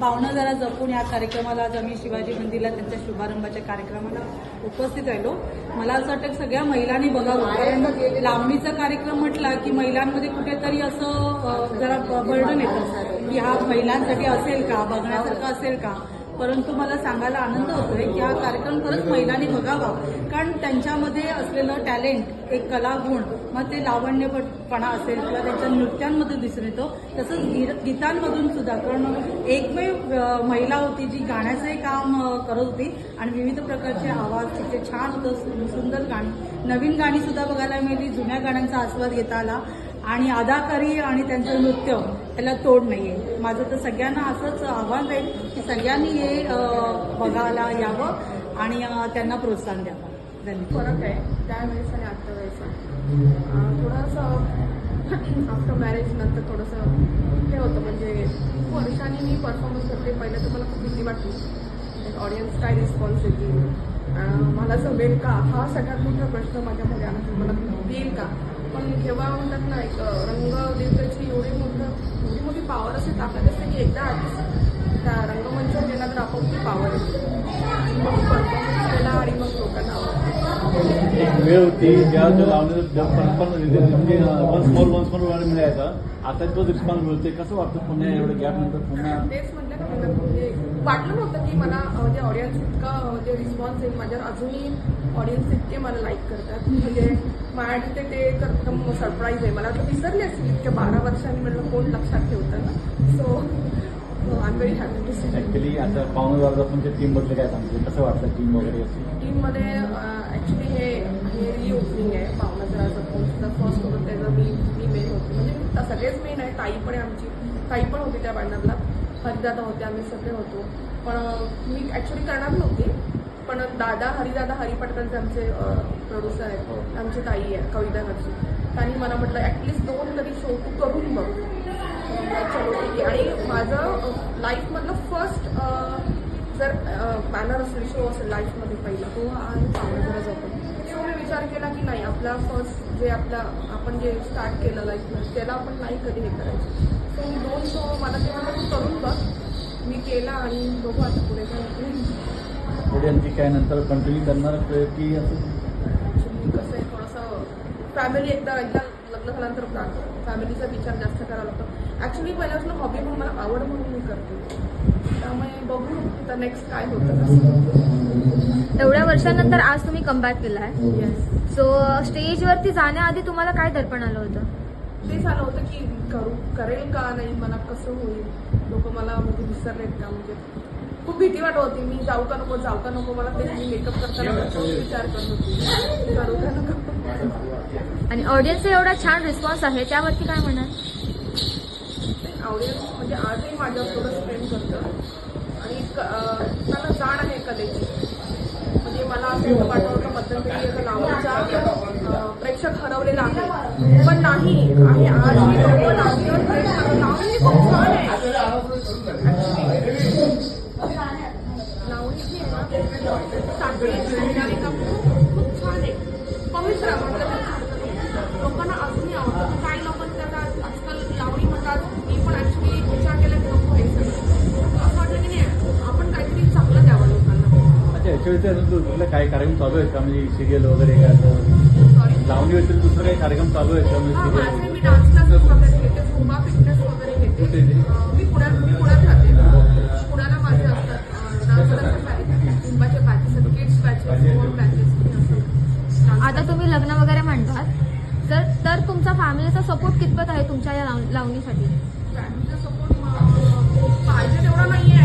पाहुणं जरा जपून या कार्यक्रमाला आज आम्ही शिवाजी मंदिरला त्यांच्या शुभारंभाच्या कार्यक्रमाला उपस्थित राहिलो. मला असं वाटतं सगळ्या महिलांनी बघावं कारण लांबणीचा कार्यक्रम म्हटला की महिलांमध्ये कुठेतरी असं जरा बर्डन येतं की हा महिलांसाठी असेल का बघण्यासारखं असेल का? परंतु मला सांगायला आनंद होतोय की हा कार्यक्रम खरंच महिलांनी बघावा. कारण त्यांच्यामध्ये असलेलं टॅलेंट एक कलागुण मग ते लावण्यपणा असेल किंवा त्यांच्या नृत्यांमध्ये दिसून येतो. तसंच गी- गीतांमधून सुद्धा. कारण एकमेव महिला होती जी गाण्याचंही काम करत होती आणि विविध प्रकारचे आवाज तिथे छान होतं सु- सुंदर गाणी. नवीन गाणी सुद्धा बघायला मिळाली जुन्या गाण्यांचा आस्वाद घेता आला आणि अदाकारी आणि त्यांचं नृत्य त्याला तोड नाहीये. माझं तर सगळ्यांना असंच आव्हान राहील की सगळ्यांनी हे बघायला यावं आणि त्यांना प्रोत्साहन द्यावं. फरक आहे त्यावेळेस आणि आत्ता वेळेस थोडंसं आफ्टर मॅरेज नंतर थोडंसं हे होतं म्हणजे खूप वर्षांनी मी परफॉर्मन्स करते पहिले तर मला खूप भीती वाटली. ऑडियन्स काय रिस्पॉन्स येतील मला जमेल का? हा सगळ्यात मोठा प्रश्न माझ्यामध्ये आला मला येईल का? पण जेव्हा म्हणतात ना एक रंग दिवसाची एवढी मोठं एवढी मोठी पॉवर असते ताकद असते की एकदा त्या रंगमंचावर गेला तर आपण ती पॉवर येते आणि मग परफॉर्मन्स केला आणि मग लोकांना आवडतं एक वेळ होती ज्या त्या लावण्याचं परंपरा म्हणजे वन्स मोर वन्स मोर वेळ मिळायचा आता तो रिस्पॉन्स मिळतोय. कसं वाटतं पुन्हा एवढं गॅप नंतर पुन्हा? तेच म्हटलं मला म्हणजे वाटलं नव्हतं की मला म्हणजे ऑडियन्स इतका म्हणजे रिस्पॉन्स येईल. माझ्यावर अजूनही ऑडियन्स इतके मला लाईक करतात. म्हणजे माझ्याकडे ते तर सरप्राईज आहे. मला वाटतं विसरले असतील इतक्या बारा वर्षांनी म्हटलं कोण लक्षात ठेवतं ना. So I am very happy to see actually आता पाहुणे तुमच्या टीमबद्दल काय सांगते कसं वाटतं टीम वगैरे टीममध्ये हे हे री ओपनिंग आहे जरा सुद्धा फर्स्ट होतं. त्याचं मी मी मेन होते. म्हणजे सगळेच मेन आहे. ताई पण आहे आमची. ताई पण होती त्या बॅनरला हरिदादा होते. आम्ही सगळे होतो. पण मी ॲक्च्युली करणार नव्हती. पण दादा हरिदादा हरिपटकरचे आमचे प्रोड्युसर आहेत. आमची ताई आहे कविता करची त्यांनी मला म्हटलं ॲटलिस्ट दोन तरी शो तू करून बघ. म्हटलं, चलो ठीक आहे आणि माझं लाईफमधलं फर्स्ट जर बॅनर असेल शो असेल लाईफमध्ये पहिला. तो आहे पाहुणा जरा जपून सो मी विचार केला की नाही. आपला फर्स्ट जे आपला आपण जे स्टार्ट केलं लाईफमध्ये त्याला आपण नाही कधी हे करायचं. सो मी दोन शो मला ते मला तू करून बघ. मी केला आणि बघू आता पुढे काय पुढे आणखी काय नंतर कंटिन्यू करणार की कसं आहे थोडंसं फॅमिली एकदा एकदा लग्न झाल्यानंतर फॅमिलीचा विचार जास्त करावा लागतो. ॲक्च्युली पहिल्यापासून हॉबी म्हणून मला आवड म्हणून मी करते. बघू आता नेक्स्ट काय होतं एवढ्या वर्षानंतर आज तुम्ही कमबॅक केला आहे येस सो स्टेजवरती जाण्याआधी तुम्हाला काय दर्पण आलं होतं? ते झालं होतं की करू करेल का नाही मला कसं होईल? लोक मला म्हणजे विसरलेत का? म्हणजे खूप भीती वाटत होती. मी जाऊ का नको जाऊ का नको मला ते मी मेकअप करताना तोच विचार करत होती. करू का नको? आणि ऑडियन्सचा एवढा छान रिस्पॉन्स आहे त्यावरती काय म्हणाल? आवडेल म्हणजे आजही माझ्यावर थोडं प्रेम करतं. मला जाण आहे कलेची. म्हणजे मला असं वाटत होतं मध्यंतरी लावणीचा प्रेक्षक हरवलेला आहे. पण नाही आणि आज मी लोक लावणीवर करतात लावणी खूप छान आहे. लावणी कुठले काही कार्यक्रम चालू आहेत का? म्हणजे सिरियल वगैरे काय असं? लावणी व्यतिरिक्त दुसरं काही कार्यक्रम चालू आहेत का? हा, म्हणजे माझे सिरियल मी डान्स क्लासेस वगैरे घेते झुंबा फिटनेस वगैरे घेते. कुठे ते? अं, मी पुण्यात मी पुण्यात राहते. पुण्याला माझे असतात डान्स क्लासेस आहेत. झुंबाचे बॅचेस आहेत किड्स बॅचेस स्पोर्ट बॅचेस आता तुम्ही लग्न वगैरे म्हणतात. तर तर तुमचा फॅमिलीचा सपोर्ट कितपत आहे तुमच्या या लाव- लावणीसाठी? फॅमिलीचा सपोर्ट पाहिजे तेवढा नाहीये. ऍक्च्युली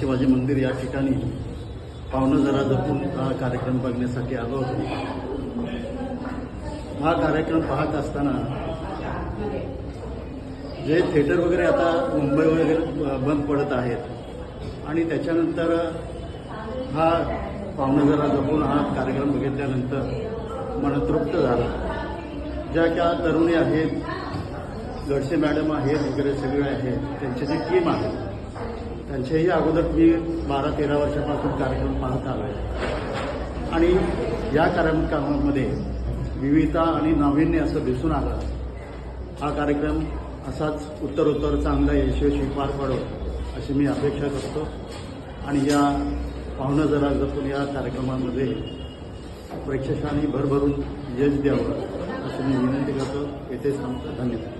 शिवाजी मंदिर या ठिकाणी पाहुणं जरा जपून हा कार्यक्रम बघण्यासाठी आलो होतो. हा कार्यक्रम पाहत असताना जे थिएटर वगैरे आता मुंबई वगैरे बंद पडत आहेत आणि त्याच्यानंतर हा पाहुणं जरा जपून हा कार्यक्रम बघितल्यानंतर मन तृप्त झाला. ज्या ज्या तरुणी आहेत गडसे मॅडम आहेत वगैरे सगळे आहेत त्यांची जी टीम आहे त्यांच्याही अगोदर मी बारा तेरा वर्षापासून कार्यक्रम पाहत आलो आहे. आणि या कार्यक्रमामध्ये विविधता आणि नाविन्य असं दिसून आलं. हा कार्यक्रम असाच उत्तरोत्तर चांगला यशस्वी पार पडो अशी मी अपेक्षा करतो. आणि या पाहुणं जरा जपून या कार्यक्रमामध्ये प्रेक्षकांनी भरभरून यश द्यावं असं मी विनंती करतो. येथे सांगतो धन्यवाद.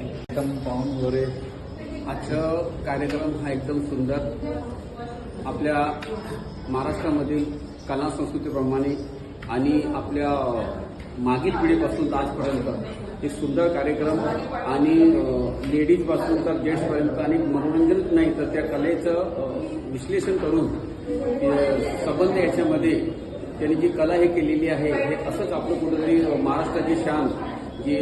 एकदम पाहून वगैरे आजचं कार्यक्रम हा एकदम सुंदर. आपल्या महाराष्ट्रामधील कला संस्कृतीप्रमाणे आणि आपल्या मागील पिढीपासून आजपर्यंत हे सुंदर कार्यक्रम आणि लेडीजपासून तर जेंट्सपर्यंत आणि मनोरंजनच नाही तर त्या कलेचं विश्लेषण करून ते संबंध याच्यामध्ये त्यांनी जी कला हे केलेली आहे हे असंच आपलं कुठंतरी महाराष्ट्राची शान जी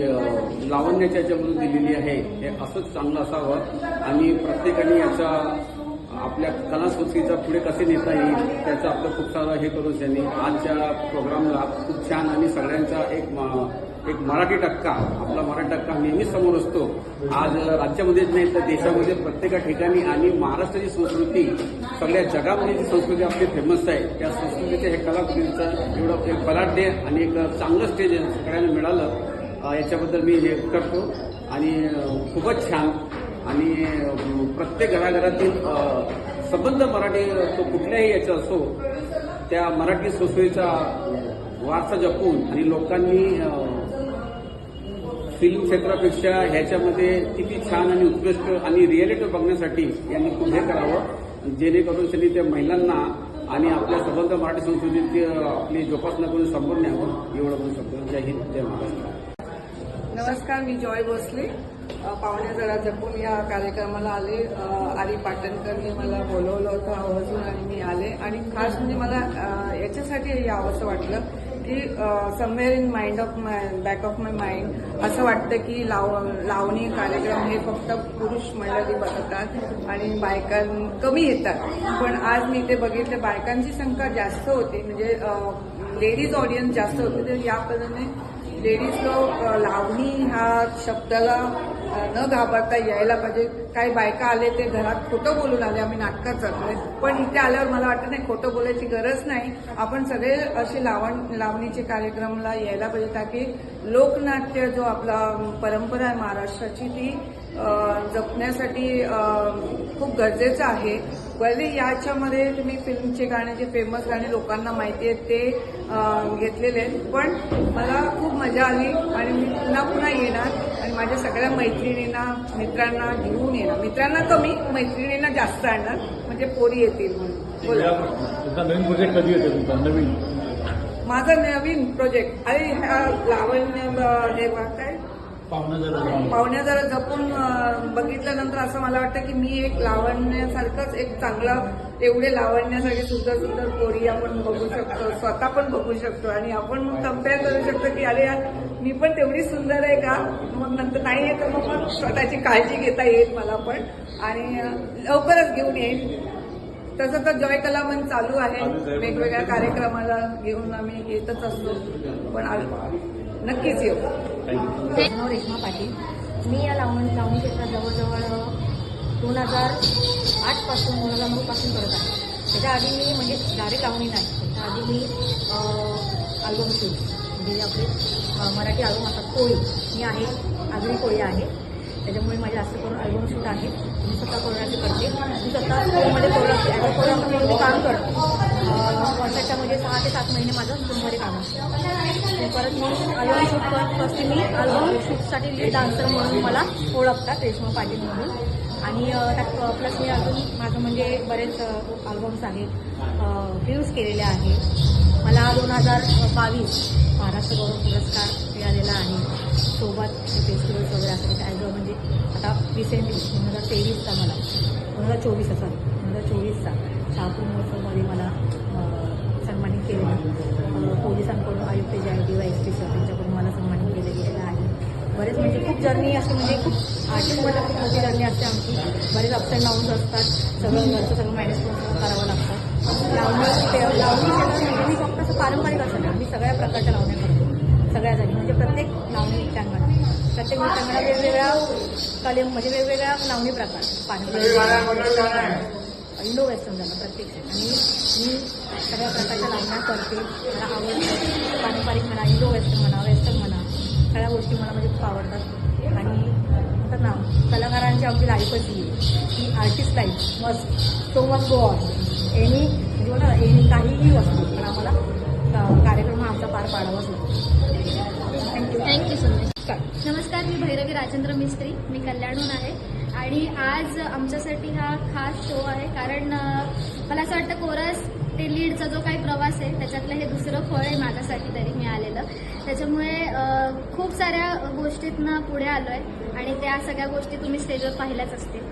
लावण्याच्या याच्यामधून दिलेली आहे हे असंच चांगलं असावं. आणि प्रत्येकाने याचा आपल्या कला संस्कृतीचा पुढे कसे नेता येईल त्याचं आपलं खूप सारं हे करून त्यांनी आजच्या प्रोग्रामला खूप छान आणि सगळ्यांचा एक एक मराठी टक्का आपला मराठी टक्का नेहमीच समोर असतो. आज राज्यामध्येच नाही तर देशामध्ये प्रत्येका ठिकाणी आणि महाराष्ट्राची संस्कृती सगळ्या जगामध्ये जी संस्कृती आपली फेमस आहे त्या संस्कृतीच्या हे कलाकृतीचं एवढं एक बलाढ्य आणि एक चांगलं स्टेज सगळ्यांना मिळालं. याच्याबद्दल मी हे करतो. आणि खूपच छान. आणि प्रत्येक घराघरातील संबंध मराठी तो कुठल्याही याचा असो त्या मराठी संस्कृतीचा वारसा जपून आणि लोकांनी फिल्म क्षेत्रापेक्षा ह्याच्यामध्ये किती छान आणि उत्कृष्ट आणि रिअलिटी बघण्यासाठी यांनी खूप हे करावं. जेणेकरून त्यांनी त्या महिलांना आणि आपल्या संबंध मराठी संस्कृतीची आपली जोपासना करून समोर न्यावं एवढं म्हणू शकतो. जय हिंद जय महाराष्ट्र. नमस्कार मी जॉय भोसले. पाहुणे जरा जपून या कार्यक्रमाला आले. आरी पाटणकरनी मला बोलवलं होतं आवर्जून आणि मी आले. आणि खास म्हणजे मला याच्यासाठी यावंसं वाटलं की somewhere in mind of my back of my mind असं वाटतं की लाव लावणी कार्यक्रम हे फक्त पुरुष मंडळी बघतात आणि बायकां कमी येतात. पण आज मी ते बघितले बायकांची संख्या जास्त होती. म्हणजे लेडीज ऑडियन्स जास्त होते. तर या पद्धतीने लेडीज लोक लावणी ह्या शब्दाला न घाबरता यायला पाहिजे. काही बायका आले ते घरात खोटं बोलून आले आम्ही नाटकात जातोय पण इथे आल्यावर मला वाटतं नाही खोटं बोलायची गरज नाही. आपण सगळे असे लावण लावणीचे कार्यक्रमला यायला पाहिजे ताकी लोकनाट्य जो आपला परंपरा आहे महाराष्ट्राची ती जपण्यासाठी खूप गरजेचं आहे. भले याच्यामध्ये तुम्ही फिल्मचे गाणे जे फेमस गाणे लोकांना माहिती आहेत ते घेतलेले आहेत. पण मला खूप मजा आली आणि मी पुन्हा पुन्हा येणार आणि माझ्या सगळ्या मैत्रिणींना मित्रांना घेऊन येणार. मित्रांना कमी मैत्रिणींना जास्त आणणार. म्हणजे पोरी येतील म्हणून. बोला. नवीन प्रोजेक्ट कधी येतो तुमचा? नवीन? माझा नवीन प्रोजेक्ट अरे ह्या लावण्य हे काय. पाहुण्या जरा जपून बघितल्यानंतर असं मला वाटतं की मी एक लावण्यासारखंच एक चांगला एवढे लावण्यासाठी सुंदर सुंदर पोरी आपण बघू शकतो स्वतः पण बघू शकतो आणि आपण मग कंपेअर करू शकतो की अरे यार मी पण तेवढी सुंदर आहे का? मग नंतर नाही आहे तर मग मग स्वतःची काळजी घेता येईल मला पण. आणि लवकरच घेऊन येईल तसं तर जॉय कला मन चालू आहे. वेगवेगळ्या कार्यक्रमाला घेऊन आम्ही येतच असतो. पण आ- नक्कीच येऊ. रेश्मा पाटील. मी या लावणी लावणी क्षेत्रात जवळजवळ दोन हजार आठपासून दोन हजार नऊपासून करत आहे. त्याच्या आधी मी म्हणजे डायरेक्ट लावणी नाही. त्याच्या आधी मी अल्बम शूट म्हणजे आपले मराठी अल्बम असतात कोळी. मी आहे आगरी कोळी आहे. त्याच्यामुळे माझे जास्त करून अल्बम शूट आहे. मी स्वतः कोरोनाचे करते. मी स्वतः स्कूलमध्ये कोरोना कोरोनामध्ये म्हणजे काम करतो. अ, वर्षाच्या म्हणजे सहा ते सात महिने माझं स्कूलमध्ये काम असतं. परत मग अल्बम शूट पण फर्स्ट मी अल्बम शूटसाठी लीड डान्सर म्हणून मला ओळखतात रेश्मा पाटील म्हणून. आणि त्यात प्लस मी अजून माझं म्हणजे बरेच अल्बम्स आहेत. व्ह्यूज केलेले आहेत. मला दोन हजार बावीस महाराष्ट्र गौरव पुरस्कार मिळालेला आहे. सोबत फेस्टिवल्स वगैरे असतात ॲज अ म्हणजे आता रिसेंटली दोन हजार तेवीसचा मला दोन हजार चोवीसचा सॉरी दोन हजार चोवीसचा शहापूर महोत्सवमध्ये मला सन्मानित केलेलं पोलिसांकडून आयुक्त जे आहे D Y S T sir त्यांच्याकडून मला सन्मानित केलं गेलेलं आहे बरेच म्हणजे खूप जर्नी असते म्हणजे खूप आर्टिस्टमध्ये खूप मोठी जर्नी असते आमची बरेच अप्स अँड डाऊन्स असतात सगळं घरचं सगळं मॅनेज करून करावं लागतं लावणी लावणी फक्त असं पारंपरिक असं आम्ही सगळ्या प्रकारच्या लावण्या सगळ्या जागी. म्हणजे प्रत्येक लावणी नृत्यांगणा प्रत्येक नृत्यांगणा वेगवेगळ्या कले म्हणजे वेगवेगळ्या लावणी प्रकार. पारंपरिक इंडो वेस्टर्न झालं प्रत्येक आणि मी सगळ्या प्रकारच्या लावण्या करते. मला आवडतं. पारंपरिक म्हणा इंडो वेस्टर्न म्हणा वेस्टर्न म्हणा सगळ्या गोष्टी मला म्हणजे खूप आवडतात. आणि म्हणतात ना कलाकारांची आमची लाईफच ही आहे की artist life must so much go on any ना एनी काहीही वस्तू पण आम्हाला कार्यक्रम हा आमचा पार पाडावाच लागतो. Thank you thank you so much. नमस्कार मी भैरवी राजेंद्र मिस्त्री. मी कल्याणहून आहे. आणि आज आमच्यासाठी हा खास शो आहे. कारण मला असं वाटतं कोरस ते लीडचा जो काही प्रवास आहे त्याच्यातलं हे दुसरं फळ आहे माझ्यासाठी तरी मिळालेलं. त्याच्यामुळे खूप साऱ्या गोष्टीतनं पुढे आलो आहे आणि त्या सगळ्या गोष्टी तुम्ही स्टेजवर पाहिल्याच असतील.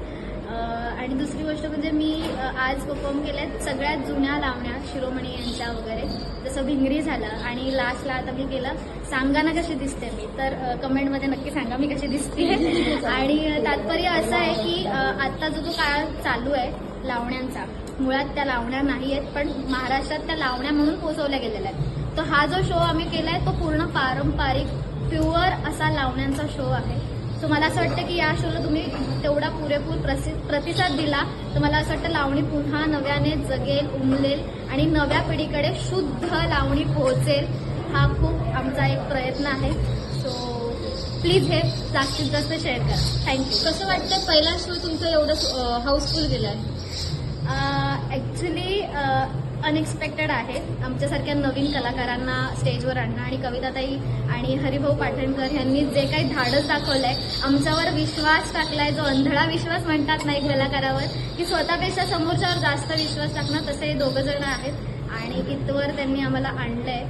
आणि दुसरी गोष्ट म्हणजे मी आज परफॉर्म केल्यात सगळ्यात जुन्या लावण्या शिरोमणी यांच्या वगैरे. जसं भिंगरी झालं आणि लास्टला आता मी केलं सांगा ना कशी दिसते मी? तर कमेंटमध्ये नक्की सांगा मी कशी दिसते. आणि तात्पर्य असं आहे की आत्ता जो जो काळ चालू आहे लावण्यांचा मुळात त्या लावण्या नाही आहेत पण महाराष्ट्रात त्या लावण्या म्हणून पोचवल्या गेलेल्या आहेत. तर हा जो शो आम्ही केलाय तो पूर्ण पारंपरिक प्युअर असा लावण्यांचा शो आहे. सो मला असं वाटतं की या शोला तुम्ही तेवढा पुरेपूर प्रसि प्रतिसाद दिला तर मला असं वाटतं लावणी पुन्हा नव्याने जगेल उमलेल आणि नव्या पिढीकडे शुद्ध लावणी पोहोचेल हा खूप आमचा एक प्रयत्न आहे. सो प्लीज हे जास्तीत जास्त शेअर करा. थँक्यू कसं वाटतं पहिला शो तुमचं एवढं हाऊसफुल गेलाय. ॲक्च्युली अनएक्सपेक्टेड आहे. आमच्यासारख्या नवीन कलाकारांना स्टेजवर आणणं आणि कविताताई आणि हरिभाऊ पाटणकर यांनी जे काही धाडस दाखवलं आहे आमच्यावर विश्वास टाकलाय जो अंधळा विश्वास म्हणतात ना एक कलाकारावर की स्वतःपेक्षा समोरच्यावर जास्त विश्वास टाकणं तसे हे दोघं जण आहेत. आणि इथवर त्यांनी आम्हाला आणलंय.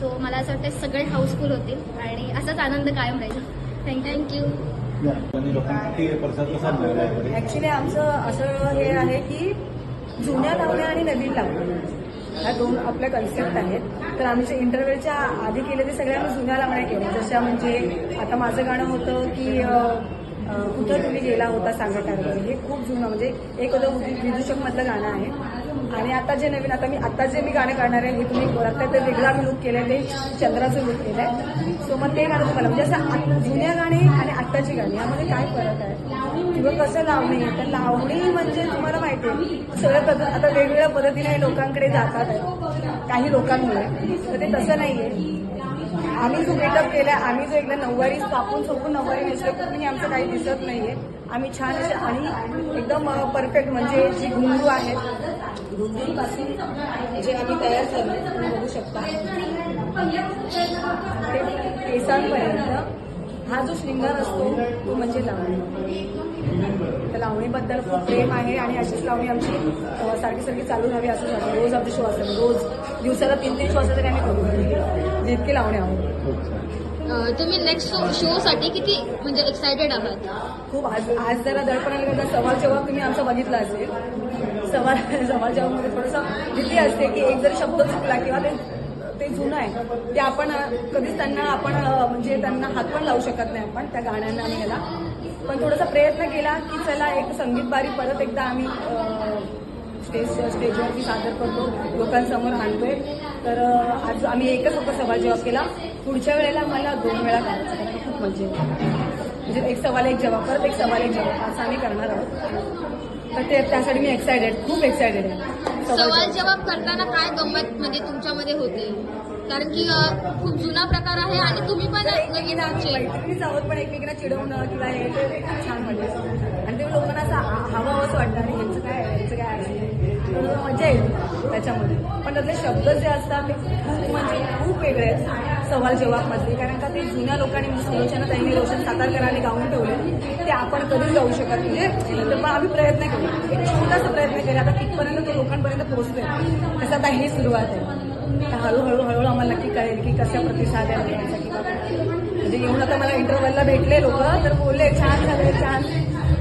सो मला असं वाटतं सगळे हाऊसफुल होतील आणि असाच आनंद कायम राहील. थँक्यू थँक्यू आहे ॲक्च्युली आमचं असं हे आहे की जुन्या लावण्या आणि नवीन लावण्या ह्या दोन आपल्या कन्सेप्ट आहेत. तर आमच्या इंटरव्ह्यूच्या आधी केले ते सगळ्यांना जुन्या लावण्या केल्या. जशा म्हणजे आता माझं गाणं होतं की कुठं तुम्ही गेला होता सांगा कारण हे खूप जुनं म्हणजे एक होतं विदूषक मधलं गाणं आहे. आणि आता जे नवीन आता मी आता जे मी गाणं गाणार आहे हे तुम्ही बघत आहे तर वेगळा मी लुक केलं ते चंद्राचं लुक केलं आहे सो मग ते गाणं तुम्हाला म्हणजे असं जुन्या गाणी आणि आत्ताची गाणी यामध्ये काय फरक आहे? किंवा कसं लावणी तर लावणी म्हणजे तुम्हाला माहिती आहे सगळ्या पद्धत आता वेगवेगळ्या पद्धतीने लोकांकडे जातात. काही लोकांमुळे. तर ते तसं नाहीये. आम्ही जो मेकअप केलाय आम्ही जो एकदा नऊवारी कापून सोपून नऊवारी नेसलो कुठूनही आमचं काही दिसत नाहीये. आम्ही छान असे आणि एकदम परफेक्ट म्हणजे जी घुंगरू आहेत घुंगरूपासून जे आम्ही तयार झालो तुम्ही बघू शकता ते केसांपर्यंत हा जो शृंगार असतो तो म्हणजे लावणी. तर लावणीबद्दल खूप प्रेम आहे आणि अशीच लावणी आमची सारखी सारखी चालू राहावी असं झालं. रोज आमचे शो असतात. रोज दिवसाला तीन तीन शो तरी आम्ही करू. जे इतके लावणे आहोत. तुम्ही नेक्स्ट शो साठी किती म्हणजे एक्सायटेड आहात? खूप आज आज जरा दडपणाला करता सवाल जवाब तुम्ही आमचा बघितला असेल. सवाल सवाल जवाबमध्ये थोडंसं भीती असते की एक जर शब्द चुकला किंवा ते ते जुनं आहे. ते आपण कधीच त्यांना आपण म्हणजे त्यांना हात पण लावू शकत नाही आपण त्या गाण्यांना आणि याला. पण थोडासा प्रयत्न केला की चला एक संगीत बारी परत एकदा आम्ही स्टेज स्टेजवरती सादर करतो. लोकांसमोर आणतोय. तर आज आम्ही एकच फक्त सवाल जवाब केला. पुढच्या वेळेला मला दोन वेळा करायचं खूप मजा म्हणजे एक सवाल एक जवाब परत एक सवाल एक जवाब. असं आम्ही करणार आहोत. तर ते त्यासाठी मी एक्सायटेड खूप एक्सायटेड आहे. सवाल जवाब करताना काय गंमत म्हणजे तुमच्यामध्ये होते? कारण की खूप जुना प्रकार आहे आणि तुम्ही पण नवीन आमचे आहोत पण एकमेकांना चिडवणं किंवा हे ते खूप छान वाटतं. आणि ते लोकांना असं हवं हवंच वाटतं आणि ह्यांचं काय ह्यांचं काय आहे? मजा येईल त्याच्यामध्ये. पण त्यातले शब्द जे असतात ते खूप म्हणजे खूप वेगळे आहेत. सवाल जवाबमधले कारण का ते जुन्या लोकांनी म्हणजे सुलोचना त्यांनी रोशन सातारकरांनी गाऊन ठेवले. ते आपण कधीच गाऊ शकत म्हणजे तर मग आम्ही प्रयत्न करू. एक छोटासा प्रयत्न केला आता कितपर्यंत ते लोकांपर्यंत पोहोचतोय. तसं आता ही सुरुवात आहे. तर हळूहळू हळूहळू आम्हाला नक्की कळेल की कशा प्रतिसाद आहे म्हणजे येऊन आता मला इंटरव्हलला भेटले लोक तर बोलले छान झाले छान.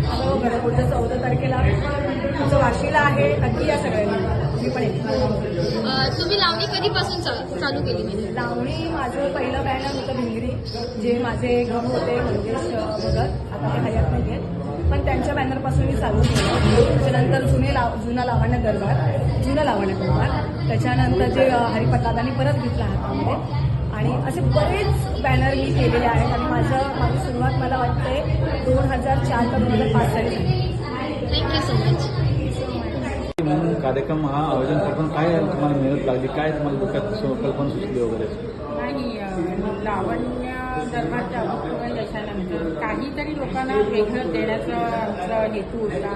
अगं बघा पुढच्या चौदा तारखेला तुमचं वाशीला आहे. नक्की या सगळ्यांना. तुम्ही पण तुम्ही लावणी कधीपासून चालू केली म्हणजे? लावणी माझं पहिलं बॅनर होतं भिंगरी जे माझे गम होते मंगेश भगत. आता ते हयात नाही आहेत. पण त्यांच्या बॅनरपासून मी चालू केलं. त्याच्यानंतर जुने लाव जुना लावण्य दरबार जुनं लावण्य दरबार. त्याच्यानंतर जे अ, हरिपटदादांनी परत घेतला हातामध्ये. आणि असे बरेच बॅनर मी केलेले आहेत. आणि माझं माझी सुरुवात मला वाटते दोन हजार चार का दोन हजार पाच साली झाली. थँक्यू सो मच कार्यक्रम हा आयोजन करताना काय तुम्हाला मेहनत लागली? काय तुम्हाला डोक्यात कल्पना सुचली वगैरे? नाही लावण्य काहीतरी लोकांना वेगळं देण्याचा आमचा हेतू होता.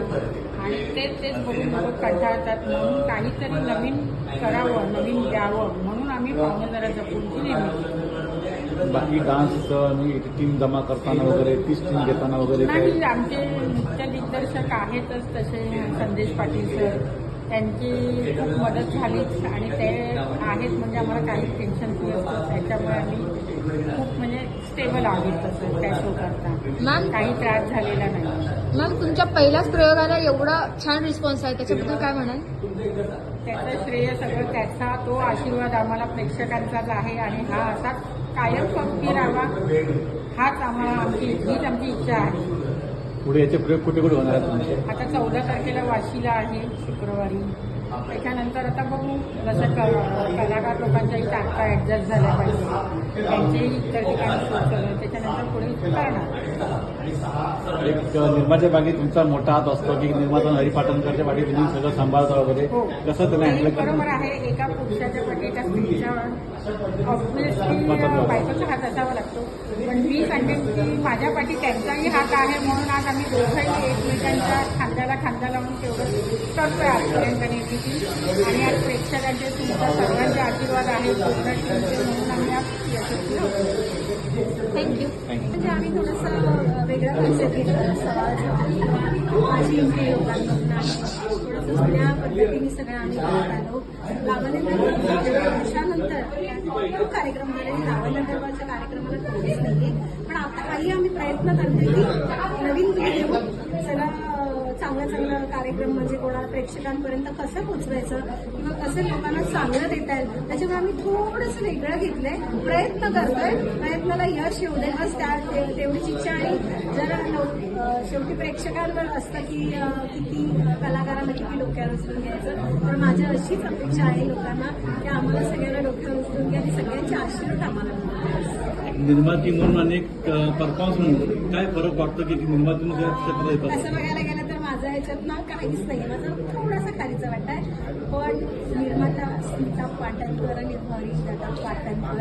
आणि तेच तेच बघून बघून कंटाळतात. म्हणून काहीतरी नवीन करावं नवीन द्यावं म्हणून आम्ही पाहुणे जरा जपूनची निर्मिती. बाकी डान्स टीम जमा करताना वगैरे तीच टीम घेताना वगैरे नाही आमचे नृत्य दिग्दर्शक आहेतच तसे संदेश पाटील सर. त्यांची खूप मदत झालीच आणि ते आहेत म्हणजे आम्हाला काही टेन्शन फ्री असतं त्याच्यामुळे आम्ही खूप म्हणजे स्टेबल आहोत तसं त्या शो करता. मॅम काही त्रास झालेला नाही. मॅम तुमच्या पहिल्याच प्रयोगाला एवढा छान रिस्पॉन्स आहे त्याच्याबद्दल काय म्हणाल? त्याचं श्रेय सगळं त्याचा तो आशीर्वाद आम्हाला प्रेक्षकांचाच आहे आणि हा असाच कायम पंक्ती राहावा हाच आम्हाला आमची हीच आमची इच्छा आहे. पुढे याचे प्रयोग कुठे कुठे होणार आहेत तुमचे आता चौदा तारखेला वाशीला आहे शुक्रवारी. त्याच्यानंतर आता बघू जसं क- कलाकार लोकांच्या इथं आता ऍडजस्ट झाल्या पाहिजे. त्यांचेही इतर ठिकाणी त्याच्यानंतर पुढे करणार. एक निर्माच्या बागी तुमचा मोठा हात असतो की निर्माता हरिपाटणकरच्या बागी तुम्ही सगळं सांभाळता वगैरे? हो. कसं हँडल बरोबर करणार आहे. एका पुरुषाच्या पाठी एका स्त्रीच्या ऑब्विसली बायकोचा हात असावा लागतो. पण मी सांगेन की माझ्या पाठी त्यांचाही हात आहे म्हणून आज आम्ही दोघंही एकमेकांच्या खांद्याला खांदा लावून तेवढं करतोय आजपर्यंत निर्मिती आणि आज प्रेक्षकांचे तुमच्या सर्वांचे आशीर्वाद आहे पूर्ण टीमचे म्हणून आम्ही आज यशस्वी होतो थँक्यू म्हणजे आम्ही थोडंसं वेगळं कन्सेप्ट घेतलं समाज माझी इथे योगांमधून आहे थोडंसं जुन्या पद्धतीने सगळं आम्ही करत आलो. वर्षानंतर भरपूर कार्यक्रम झाले आणि लावण्य दरबारच्या कार्यक्रमाला कधीच नाहीये पण आता काही आम्ही प्रयत्न करतोय की नवीन पिढी घेऊन चांगला अं, कार्यक्रम म्हणजे कोणाला प्रेक्षकांपर्यंत कसं पोचवायचं किंवा कसं लोकांना चांगलं देता येईल त्याच्यामुळे आम्ही थोडंसं वेगळं घेतलंय प्रयत्न करतोय प्रयत्नाला यश येऊ दे बस त्या ते- तेवढीच इच्छा आणि जर शेवटी प्रेक्षकांवर असतं की किती कलाकारांना किती डोक्यावर उचलून घ्यायचं. तर माझी अशीच अपेक्षा आहे लोकांना की आम्हाला सगळ्यांना डोक्यावर उचलून घ्या आणि सगळ्यांचे आशीर्वाद आम्हाला. निर्माती म्हणून आणि परफॉर्मन्स म्हणून. काय फरक वाटतो की निर्माती तसं बघायला त्याच्यात ना काहीच नाही. माझं थोडासा खालीचा वाटत आहे पण निर्माता स्मिता पाटणकर आणि हरीश दादा पाटणकर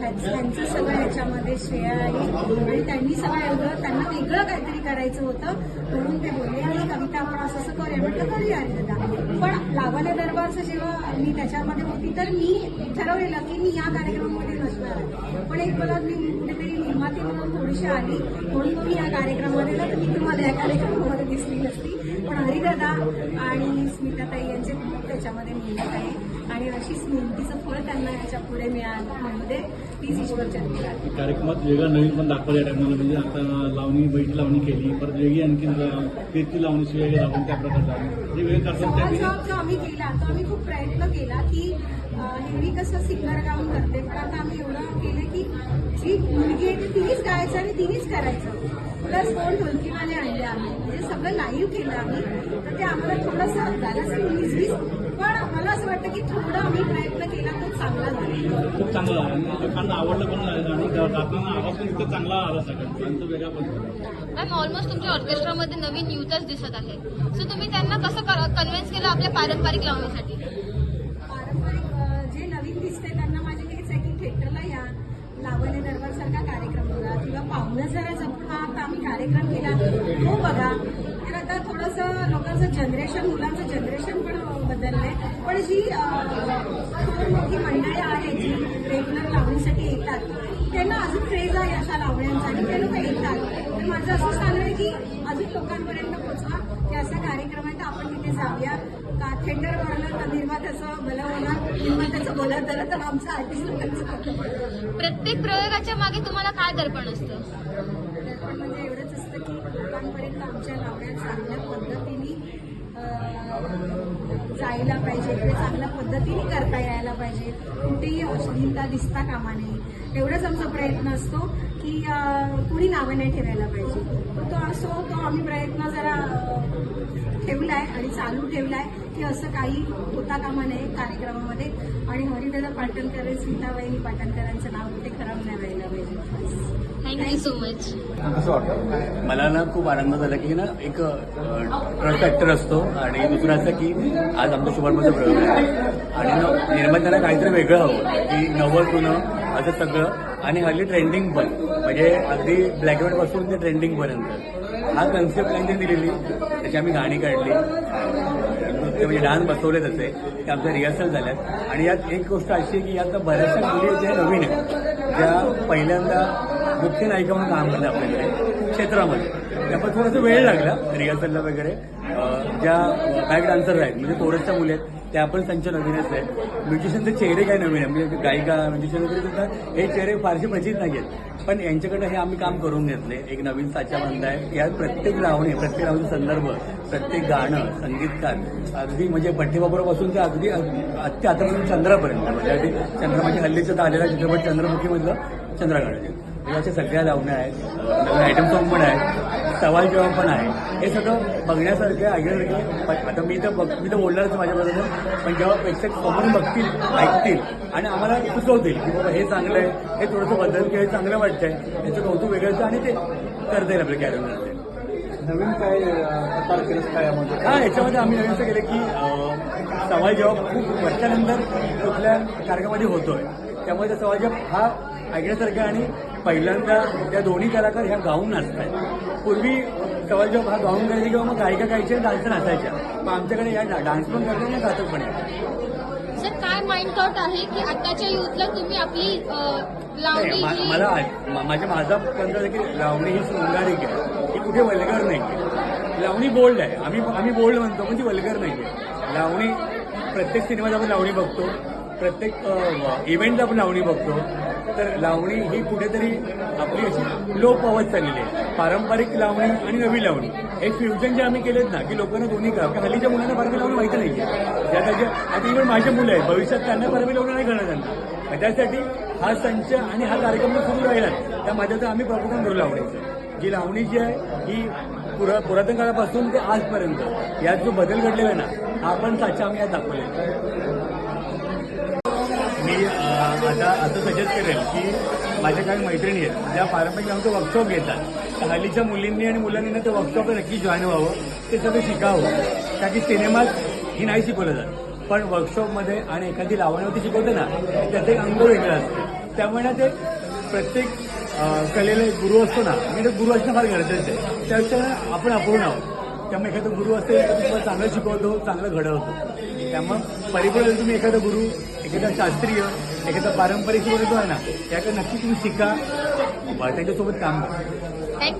त्यांचं सगळं ह्याच्यामध्ये श्रेय आहे. आणि त्यांनी सगळं एवढं त्यांना वेगळं काहीतरी करायचं होतं. म्हणून ते बोलले आणि कविता आपण असं असं करूया. म्हटलं करूया अरे दादा. पण लावण्य दरबारचं जेव्हा मी त्याच्यामध्ये होती तर मी ठरवलेलं की मी या कार्यक्रमामध्ये नसणार. आहे पण एक मला मी कुठेतरी म्हणून थोडीशी आली. म्हणून मी या कार्यक्रमामध्ये तर मी तुम्हाला या कार्यक्रमामध्ये दिसली नसती. पण हरिदादा आणि स्मिताताई यांचे खूप त्याच्यामध्ये मेहनत आहे. आणि अशीच मेहनतीचं फळ त्यांना याच्यापुढे मिळालं म्हणजे तीच ईश्वरच्या आहे कार्यक्रमात वेगळं नवीन पण दाखवलं या टायमाला. म्हणजे आता लावणी बैठी लावणी केली परत वेगळी आणखी कीर्ती लावणी वेगळी लावणी त्या प्रकारचा. जे वेगळे करतात त्या समाज वेगळ्या- जो आम्ही केला तो आम्ही खूप प्रयत्न केला की हे मी कसं सिंगर गाऊन करते पण आता आम्ही एवढं केलं की जी मुलगी आहे ती तिनेच गायचं आणि तिनेच करायचं. प्लस दोन ढोलकीवाले आणले आम्ही. म्हणजे सगळं लाईव्ह केलं आम्ही. तर ते आम्हाला थोडंसं झालं असेल वीस वीस पण मला असं वाटतं की थोडं आम्ही प्रयत्न केला तो चांगला झाला. खूप चांगलं आहे आणि लोकांना आवडलं पण आणि गाताना आवाज पण इतका चांगला आला सगळ्यांचा वेगळा पण मॅम ऑलमोस्ट तुमच्या ऑर्केस्ट्रामध्ये नवीन युथच दिसत आहे सो तुम्ही त्यांना कसं कन्व्हिन्स केलं आपल्या पारंपरिक लावण्यासाठी पारंपरिक अ, जे नवीन दिसते त्यांना माझे हेच आहे की थिएटरला या लावण्य दरबार सारखा कार्यक्रम बघा किंवा पाहुणं हा आम्ही कार्यक्रम केला. तो बघा तर आता थोडंसं लोकांचं जनरेशन मुलांचं जनरेशन पण बदललं बदललंय. पण जी मोठी मंडळी आहे जी रेग्युलर लावणीसाठी येतात त्यांना अजून क्रेज आहे अशा लावण्यांसाठी. ते लोक येतात. तर माझं असं सांगणं आहे की अजून लोकांपर्यंत पोचवा की असा कार्यक्रम आहे तर आपण तिथे जाऊया. का? थिएटर बनलं तर निर्मात्याचं होणार निर्मात्याचं भलं झालं तर आमचं आर्टिस्ट लोकांचं प्रत्येक प्रयोगाच्या मागे तुम्हाला काय दर्पण असतं? पण म्हणजे एवढंच असतं की लोकांपर्यंत आमच्या लावण्या चांगल्या पद्धतीने जायला पाहिजे. किंवा चांगल्या पद्धतीने करता यायला पाहिजे. कुठेही अश्लीलता दिसता कामा नये. एवढाच आमचा प्रयत्न असतो. की कुणी नावं नाही ठेवायला पाहिजे. पण तो असो तो आम्ही प्रयत्न जरा ठेवलाय आणि चालू ठेवलाय की असं काही होता कामा नये कार्यक्रमामध्ये. आणि हरिदादा पाटणकर स्मिताबाई पाटणकरांचं नाव कुठे खराब नाही व्हायला पाहिजे. थँक्यू सो मच कसं वाटतं? मला ना खूप आनंद झाला की ना एक ट्रस्ट फॅक्टर असतो आणि दुसरं असं की आज आमच्या शुभारंभाचा प्रयोग आहे. आणि न- निर्मात्याला काहीतरी वेगळं हवं की नवं जुनं असं सगळं. आणि हल्ली ट्रेंडिंग पण म्हणजे अगदी ब्लॅक अँडपासून ते ट्रेंडिंग पर्यंत. हा कन्सेप्ट त्यांनी दिलेली. त्याची आम्ही गाणी काढली. नृत्य म्हणजे डान्स बसवले त्याचे ते आमच्या रिहर्सल झाल्यात. आणि यात एक गोष्ट अशी आहे की यात बऱ्याचशा मुली ज्या नवीन आहेत ज्या पहिल्यांदा मुख्य नायिका म्हणून काम करतात आपल्याकडे क्षेत्रामध्ये. त्यामुळे थोडासा वेळ लागला रिहर्सलला वगैरे. ज्या बॅक डान्सर आहेत म्हणजे कोरसच्या मुली आहेत त्या पण त्यांच्या नवीनच आहेत. म्युझिशियनचे चेहरे काय नवीन आहे म्हणजे गायिका म्युझिशियन वगैरे सुद्धा हे चेहरे फारसे प्रचित नाही आहेत. पण यांच्याकडे हे आम्ही काम करून घेतले. एक नवीन साचा बंद आहे. यात प्रत्येक लावणी प्रत्येक लावणीचा संदर्भ प्रत्येक गाणं संगीतकार अगदी म्हणजे पठ्ठेबाबरापासून ते अगदी अत्य आतापर्यंत चंद्रापर्यंत. म्हणजे अगदी हल्लीचं तर आलेला चित्रपट चंद्रमुखीमधलं चंद्रगाण्याचे याच्या सगळ्या लावण्या आहेत. नवीन आयटम सॉंग पण आहेत. सवाल जेवण पण आहे. हे सगळं बघण्यासारखं आहे ऐकण्यासारखं आता मी तर बघ- मी तर बोलणारच माझ्याबरोबर. पण जेव्हा प्रेक्षक समोरून बघतील ऐकतील आणि आम्हाला सुचवतील की बाबा हे चांगलं आहे हे थोडंसं बदल किंवा हे चांगलं वाटतंय याचं कौतुक वेगळं आहे आणि ते करता येईल आपल्या कॅरेक्टरचे नवीन काय प्रकार केलं काय यामध्ये? हा याच्यामध्ये आम्ही नवीन असं केलं की सवाल जवाब खूप वर्षानंतर कुठल्या कार्यक्रमामध्ये होतोय त्यामुळे त्या सवाल जवाब हा ऐकण्यासारखा आणि पहिल्यांदा त्या दोन्ही कलाकार ह्या गाऊन नाचतात पूर्वी सवाल जवाब हा गाऊन करायचे किंवा मग गायिका गायच्या डान्स नाचायच्या. पण आमच्याकडे या डान्स पण करतात आणि गातक पण सर काय माइंड थॉट आहे की आताच्या युथला तुम्ही आपली लावणी मा- ही मला माझ्या माझा पंत आहे की लावणी ही शृंगारिक आहे. ही कुठे वल्गर नाही आहे. लावणी बोल्ड आहे. आम्ही आम्ही बोल्ड म्हणतो ती वल्गर नाही आहे. लावणी प्रत्येक सिनेमात आपण लावणी बघतो. प्रत्येक इव्हेंटला आपण लावणी बघतो. लावणी ही कुठेतरी आपली अशी लोप पावत चाललेली आहे. पारंपरिक लावणी आणि नवी लावणी. हे फ्युजन जे आम्ही केलेत ना की लोकांना दोन्ही का कारण हल्लीच्या मुलांना बरोबर लावणी माहिती नाही ज्या त्याच्या आता इव्हन माझे मुलं आहेत भविष्यात त्यांना बरोबर लावणी नाही करणार त्यांना. त्यासाठी हा संच आणि हा कार्यक्रम सुरू राहिला त्या माध्यमातून आम्ही प्रबोधन करू लावणीचं जी लावणी जी आहे ही पुरा पुरातन काळापासून ते आजपर्यंत. यात जो बदल घडलेला आहे ना हा पण साचा आम्ही यात दाखवलेला मी आता असं सजेस्ट करेल की माझ्या काही मैत्रिणी आहेत ज्या पारंपरिक ते वर्कशॉप घेतात. तर हल्लीच्या मुलींनी आणि मुलांनी ना ते वर्कशॉपला नक्की जॉईन व्हावं ते सगळं शिकावं. कारण की सिनेमात ही नाही शिकवलं जात. पण वर्कशॉपमध्ये आणि एखादी लावणीवरती शिकवते ना त्याचं एक अंग वेगळं असतं. त्यामुळे ना ते प्रत्येक कलेला एक गुरु असतो ना आणि ते गुरु असणं फार गरजेचं आहे. त्यापेक्षा आपण अपूर्ण आहोत. त्यामुळे एखादा गुरु असेल तर तुम्हाला चांगलं शिकवतो चांगलं घडवतो. त्यामुळे परिपूर्ण तुम्ही एखादा गुरु एखादा शास्त्रीय एखादा पारंपरिक गुरु आहे ना त्याकडे नक्की तुम्ही शिका त्याच्यासोबत काम करा. थँक्यू